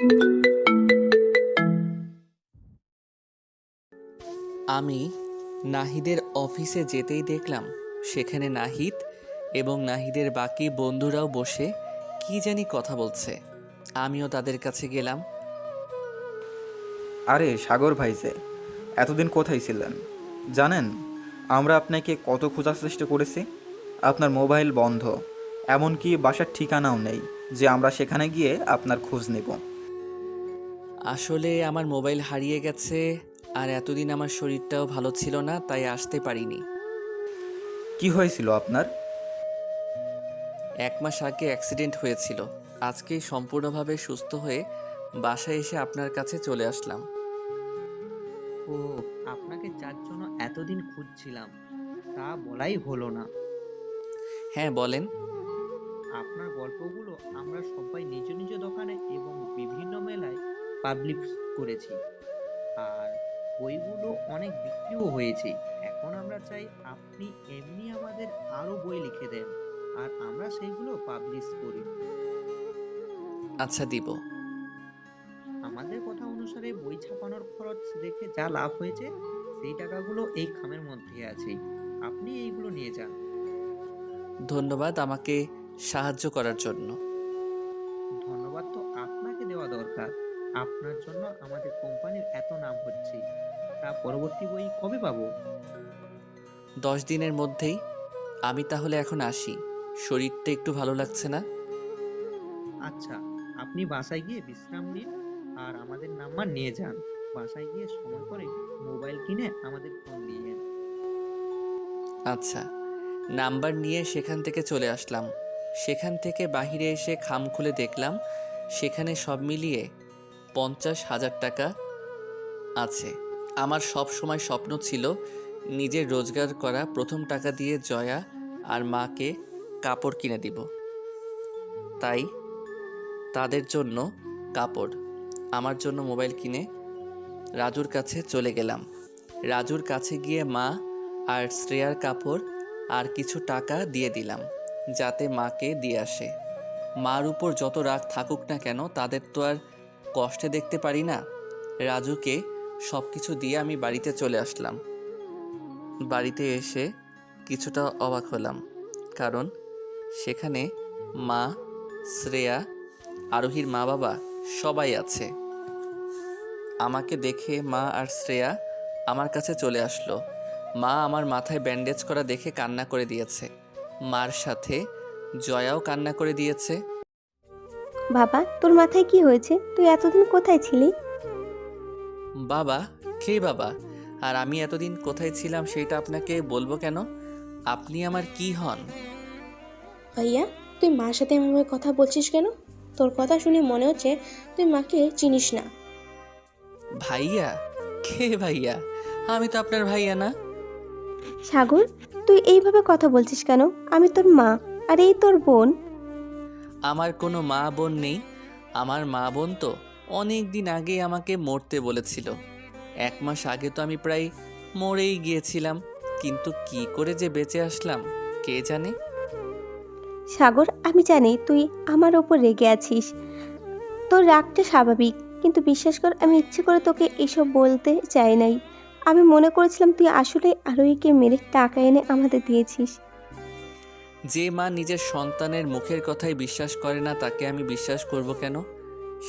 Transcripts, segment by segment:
আমি নাহিদের অফিসে যেতেই দেখলাম, সেখানে নাহিদ এবং নাহিদের বাকি বন্ধুরাও বসে কি জানি কথা বলছে। আমিও তাদের কাছে গেলাম। আরে সাগর ভাই যে, এতদিন কোথায় ছিলেন? জানেন, আমরা আপনাকে কত খোঁজার চেষ্টা করেছি? আপনার মোবাইল বন্ধ, এমনকি বাসার ঠিকানাও নেই যে আমরা সেখানে গিয়ে আপনার খোঁজ নেব। আসলে আমার মোবাইল হারিয়ে গেছে আর এতদিন আমার শরীরটাও ভালো ছিল না তাই আসতে পারিনি। কি হয়েছিল আপনার? এক মাস আগে অ্যাক্সিডেন্ট হয়েছিল। আজকেই সম্পূর্ণভাবে সুস্থ হয়ে বাসায় এসে আপনার কাছে চলে আসলাম। ও আপনাকে যার জন্য এতদিন খুঁজছিলাম তা বলাই হলো না। হ্যাঁ বলেন। আপনার গল্পগুলো আমরা সবাই নিজ নিজ দোকানে এবং বিভিন্ন মেলায় পাবলিশ করেছি। আর বইগুলো অনেক বিক্রিও হয়েছে। এখন আমরা চাই আপনি এমনি আমাদের আরও বই লিখে দেন আর আমরা সেইগুলো পাবলিশ করি। আচ্ছা দিব। আমাদের কথা অনুসারে বই ছাপানোর খরচ রেখে যা লাভ হয়েছে সেই টাকাগুলো এই খামের মধ্যে আছে। আপনি এইগুলো নিয়ে যান। ধন্যবাদ আমাকে সাহায্য করার জন্য। ধন্যবাদ তো আপনাকে দেওয়া দরকার। আপনার জন্য আমাদের কোম্পানির এত নাম হচ্ছে। তা পরবর্তী বই কবে পাবো? দশ দিনের মধ্যেই। আমি তাহলে এখন আসি। শরীরটা একটু ভালো লাগছে না? আচ্ছা আপনি বাসায় গিয়ে বিশ্রাম নিন আর আমাদের নাম্বার নিয়ে যান। বাসায় গিয়ে সময় করে মোবাইল কিনে আমাদের ফোন দিয়েন আচ্ছা নাম্বার নিয়ে সেখান থেকে চলে আসলাম। সেখান থেকে বাইরে এসে খাম খুলে দেখলাম। সেখানে সব মিলিয়ে পঞ্চাশ হাজার টাকা আছে। আমার সব সময় স্বপ্ন ছিল নিজের রোজগার করা প্রথম টাকা দিয়ে জয়া আর মাকে কাপড় কিনে দিব। তাই তাদের জন্য কাপড়, আমার জন্য মোবাইল কিনে রাজুর কাছে চলে গেলাম। রাজুর কাছে গিয়ে মা আর শ্রেয়ার কাপড় আর কিছু টাকা দিয়ে দিলাম, যাতে মাকে দিয়ে আসে। মার উপর যত রাগ থাকুক না কেন, তাদের তো আর কষ্টে দেখতে পারি না। রাজুকে সব কিছু দিয়ে আমি বাড়িতে চলে আসলাম। বাড়িতে এসে কিছুটা অবাক হলাম, কারণ সেখানে মা, শ্রেয়া, আরোহীর মা বাবা সবাই আছে। আমাকে দেখে মা আর শ্রেয়া আমার কাছে চলে আসলো। মা আমার মাথায় ব্যান্ডেজ করা দেখে কান্না করে দিয়েছে। মার সাথে জয়াও কান্না করে দিয়েছে। বাবা তোর মাথায় কি হয়েছে? তুই এতদিন কোথায় ছিলি? বাবা কে বাবা? আর আমি এতদিন কোথায় ছিলাম সেটা আপনাকে বলব কেন? আপনি আমার কি হন? ভাইয়া তুই মার সাথে এমনভাবে কথা বলছিস কেন? তোর কথা শুনে মনে হচ্ছে তুই মাকে চিনিস না। ভাইয়া? কে ভাইয়া? আমি তো আপনার ভাইয়া না। সাগর তুই এইভাবে কথা বলছিস কেন? আমি তোর মা আর এই তোর বোন। আমার কোনো মা বোন নেই। আমার মা বোন তো অনেক দিন আগে আমাকে মরতে বলেছিল। এক মাস আগে তো আমি প্রায় মরেই গিয়েছিলাম। কিন্তু কি করে যে বেঁচে আসলাম, কে জানে? সাগর, আমি জানি তুই আমার ওপর রেগে আছিস। তোর রাগটা স্বাভাবিক, কিন্তু বিশ্বাস কর, আমি ইচ্ছে করে তোকে এসব বলতে চাই নাই। আমি মনে করেছিলাম তুই আসলে আরোহীকে মেরে টাকা এনে আমাদের দিয়েছিস। যে মা নিজের সন্তানের মুখের কথাই বিশ্বাস করে না তাকে আমি বিশ্বাস করব কেন?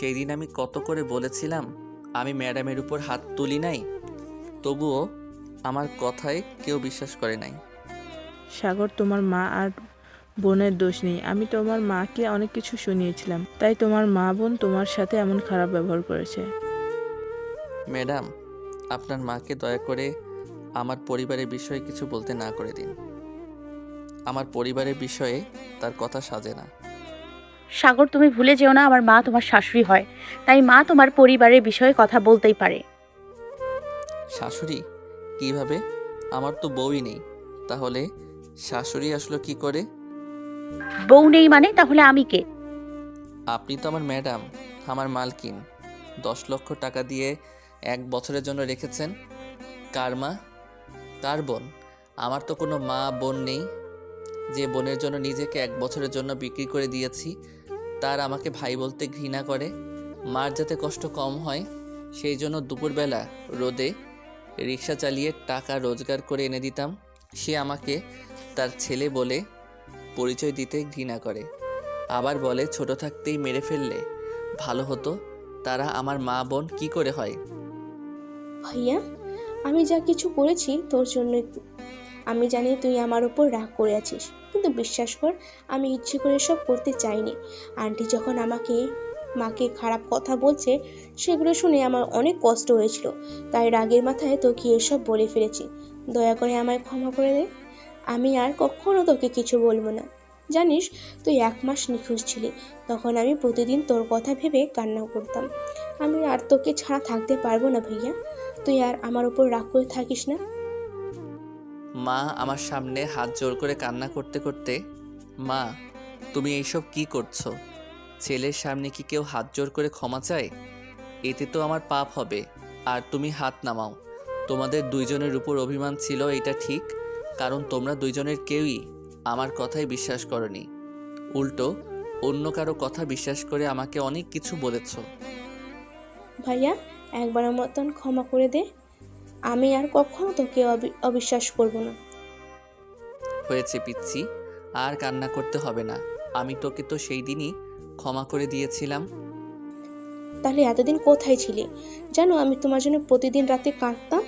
সেই দিন আমি কত করে বলেছিলাম আমি ম্যাডামের উপর হাত তুলি নাই। তবুও আমার কথায় কেউ বিশ্বাস করে নাই। সাগর তোমার মা আর বোনের দোষ নেই। আমি তোমার মাকে অনেক কিছু শুনিয়েছিলাম। তাই তোমার মা বোন তোমার সাথে এমন খারাপ ব্যবহার করেছে। ম্যাডাম আপনার মাকে দয়া করে আমার পরিবারের বিষয়ে কিছু বলতে না করে দিন। আমার পরিবারের বিষয়ে তার কথা সাজে না। সাগর তুমি ভুলে যেও না আমার মা তোমার শাশুড়ি হয়। তাই মা তোমার পরিবারের বিষয়ে কথা বলতেই পারে। শাশুড়ি? কীভাবে? আমার তো বউই নেই। তাহলে শাশুড়ি আসলো কি করে? বউ নেই মানে তাহলে আমি কে? আপনি তো আমার ম্যাডাম আমার মালকিন। দশ লক্ষ টাকা দিয়ে এক বছরের জন্য রেখেছেন। কার মা? কার বোন। আমার তো কোনো মা বোন নেই। যে বোনের জন্য নিজেকে এক বছরের জন্য বিক্রি করে দিয়েছি, তার আমাকে ভাই বলতে ঘৃণা করে। মার যাতে কষ্ট কম হয়, সেই জন্য দুপুরবেলা রোদে রিক্সা চালিয়ে টাকা রোজগার করে এনে দিতাম। সে আমাকে তার ছেলে বলে পরিচয় দিতে ঘৃণা করে। আবার বলে, ছোট থাকতেই মেরে ফেললে ভালো হতো। তারা আমার মা, বোন, কি করে হয়? ভাইয়া, আমি যা কিছু করেছি তোর জন্যই আমি জানি তুই আমার ওপর রাগ করে আছিস। কিন্তু বিশ্বাস কর, আমি ইচ্ছে করে সব করতে চাইনি। আন্টি যখন আমাকে, মাকে খারাপ কথা বলছে, সেগুলো শুনে আমার অনেক কষ্ট হয়েছিল। তাই রাগের মাথায় তোকে এসব বলে ফেলেছি। দয়া করে আমায় ক্ষমা করে দে। আমি আর কখনো তোকে কিছু বলব না। জানিস, তুই এক মাস নিখোঁজ ছিলি। তখন আমি প্রতিদিন তোর কথা ভেবে কান্না করতাম। আমি আর তোকে ছাড়া থাকতে পারব না ভাইয়া। তুই আর আমার উপর রাগ করে থাকিস না। মা আমার সামনে হাত জোর করে কান্না করতে করতে, মা, তুমি এইসব কি করছ? ছেলের সামনে কি কেউ হাত জোর করে ক্ষমা চায়? এতে তো আমার পাপ হবে, আর তুমি হাত নামাও। তোমাদের দুইজনের উপর অভিমান ছিল, এটা ঠিক, কারণ তোমরা দুইজনের কেউই আমার কথাই বিশ্বাস করনি। উল্টো, অন্য কারও কথা বিশ্বাস করে আমাকে অনেক কিছু বলেছ। ভাইয়া একবারের মতন ক্ষমা করে দে। আমি আর কখনো তোকে অবি- অবিশ্বাস করব না। হয়েছে পিচ্ছি আর কান্না করতে হবে না। আমি তোকে তো সেই দিনই ক্ষমা করে দিয়েছিলাম। তাহলে এতদিন কোথায় ছিলি? জানো আমি তোমার জন্য প্রতিদিন রাতে কাঁদতাম।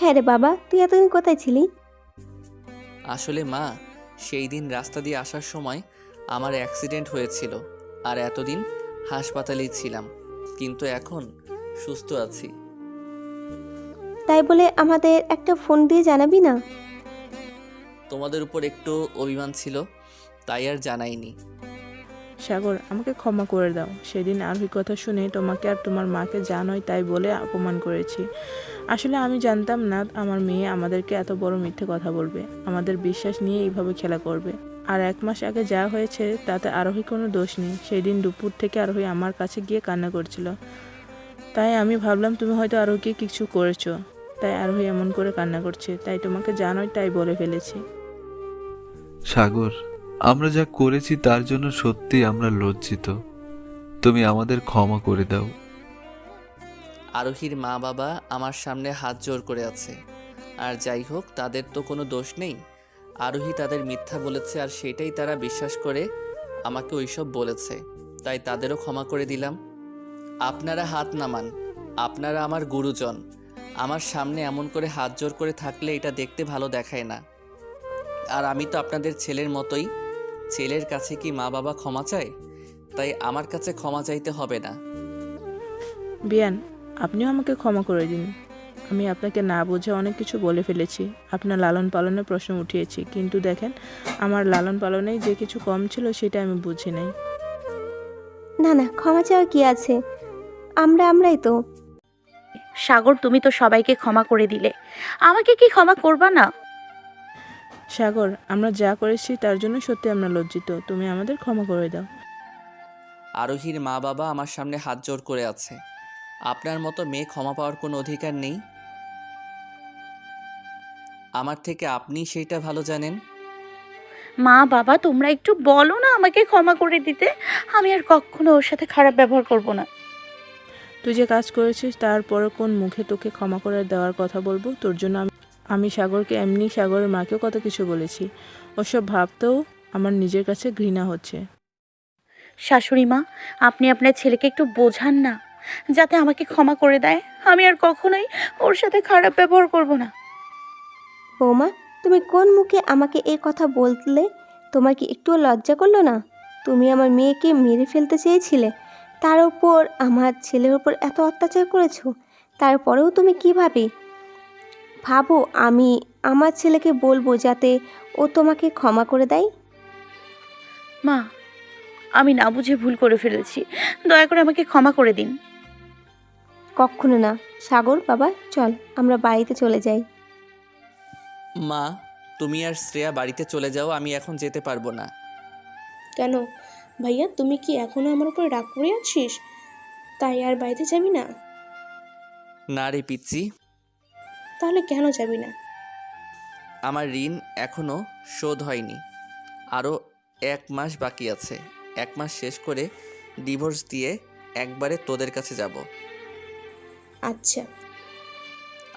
হ্যাঁ রে বাবা তুই এতদিন কোথায় ছিলি? আসলে মা সেই দিন রাস্তা দিয়ে আসার সময় আমার অ্যাক্সিডেন্ট হয়েছিল আর এতদিন হাসপাতালেই ছিলাম। কিন্তু এখন সুস্থ আছি। তাই বলে আমাদের একটা ফোন দিয়ে জানাবি না? তোমাদের উপর একটু অভিমান ছিল তাই আর জানাইনি। সাগর আমাকে ক্ষমা করে দাও। সেদিন আরোহীর কথা শুনে তোমাকে আর তোমার মাকে জানোই তাই বলে অপমান করেছি। আসলে আমি জানতাম না আমার মেয়ে আমাদেরকে এত বড় মিথ্যে কথা বলবে। আমাদের বিশ্বাস নিয়ে এইভাবে খেলা করবে। আর এক মাস আগে যা হয়েছে তাতে আরোহী কোনো দোষ নেই। সেই দিন দুপুর থেকে আরোহী আমার কাছে গিয়ে কান্না করছিল। তাই আমি ভাবলাম তুমি হয়তো আরোহীকে কিছু করেছ। তাই আরোহী এমন করে কান্না করছে। তাই তোমাকে জানোই তাই বলে ফেলেছি। সাগর আমরা যা করেছি তার জন্য সত্যি আমরা লজ্জিত। তুমি আমাদের ক্ষমা করে দাও। আরোহীর মা বাবা আমার সামনে হাত জোর করে আছে। আর যাই হোক তাদের তো কোনো দোষ নেই। আরোহী তাদের মিথ্যা বলেছে আর সেটাই তারা বিশ্বাস করে আমাকে ওইসব বলেছে। তাই তাদেরও ক্ষমা করে দিলাম। আপনারা হাত নামান। আপনারা আমার গুরুজন। আমার সামনে এমন করে হাত জোর করে থাকলে এটা দেখতে ভালো দেখায় না। আর আমি তো আপনাদের ছেলের মতোই। ছেলের কাছে কি মা বাবা ক্ষমা চায়? তাই আমার কাছে ক্ষমা চাইতে হবে না। বিয়ান আপনিও আমাকে ক্ষমা করে দিন। আমি আপনাকে না বুঝে অনেক কিছু বলে ফেলেছি। আপনার লালন পালনের প্রশ্ন উঠিয়েছি। কিন্তু দেখেন আমার লালন পালনেই যে কিছু কম ছিল সেটা আমি বুঝি নাই। না না ক্ষমা চাওয়া কি আছে? আমরা আমরাই তো। সাগর তুমি তো সবাইকে ক্ষমা করে দিলে। আমাকে কি ক্ষমা করবা না? সাগর আমরা যা করেছি তার জন্য সত্যি আমরা লজ্জিত। তুমি আমাদের ক্ষমা করে দাও। আরোহীর মা বাবা আমার সামনে হাত জোর করে আছে। আপনার মতো মেয়ে ক্ষমা পাওয়ার কোনো অধিকার নেই? আমার থেকে আপনি সেইটা ভালো জানেন? মা বাবা তোমরা একটু বলো না আমাকে ক্ষমা করে দিতে। আমি আর কখনো ওর সাথে খারাপ ব্যবহার করব না। তুই যে কাজ করেছিস তারপরে কোন মুখে তোকে ক্ষমা করে দেওয়ার কথা বলব? তোর জন্য আমি আমি সাগরকে এমনি সাগরের মাকেও কত কিছু বলেছি। ওসব ভাবতেও আমার নিজের কাছে ঘৃণা হচ্ছে। শাশুড়ি মা আপনি আপনার ছেলেকে একটু বোঝান না যাতে আমাকে ক্ষমা করে দেয়। আমি আর কখনোই ওর সাথে খারাপ ব্যবহার করব না। বৌমা তুমি কোন মুখে আমাকে এই কথা বললে? তোমার কি একটুও লজ্জা করল না? তুমি আমার মেয়েকে মেরে ফেলতে চেয়েছিলে। তার উপর আমার ছেলের উপর এত অত্যাচার করেছ? তারপরেও তুমি কীভাবে? ভাবো আমি আমার ছেলেকে বলব যাতে ও তোমাকে ক্ষমা করে দেয়। মা আমি না বুঝে ভুল করে ফেলেছি। দয়া করে আমাকে ক্ষমা করে দিন। কখনো না। সাগর বাবা চল আমরা বাড়িতে চলে যাই। মা তুমি আর শ্রেয়া বাড়িতে চলে যাও আমি এখন যেতে পারব না। কেন? ভাইয়া তুমি কি এখনও আমার উপর রাগ করে আছিস? তাই আর বাড়িতে যাবি না? না রে পিচ্ছি তাহলে কেন যাবি না? আমার ঋণ এখনও শোধ হয়নি। আরও এক মাস বাকি আছে। এক মাস শেষ করে ডিভোর্স দিয়ে একবারে তোদের কাছে যাব। আচ্ছা।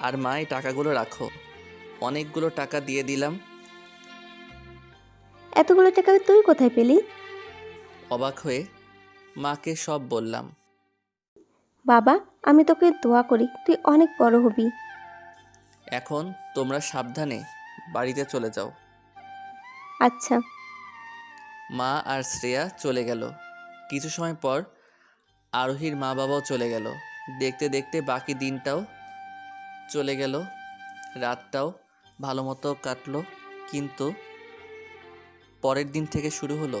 আর মা এই টাকাগুলো রাখো। অনেকগুলো টাকা দিয়ে দিলাম। এতগুলো টাকা তুই কোথায় পেলি? অবাক হয়ে মাকে সব বললাম। বাবা আমি তোকে দোয়া করি তুই অনেক বড় হবি। এখন তোমরা সাবধানে বাড়িতে চলে যাও। আচ্ছা। মা আর শ্রেয়া চলে গেল। কিছু সময় পর আরোহীর মা বাবাও চলে গেল। দেখতে দেখতে বাকি দিনটাও চলে গেল। রাতটাও ভালো মতো কাটলো কিন্তু পরের দিন থেকে শুরু হলো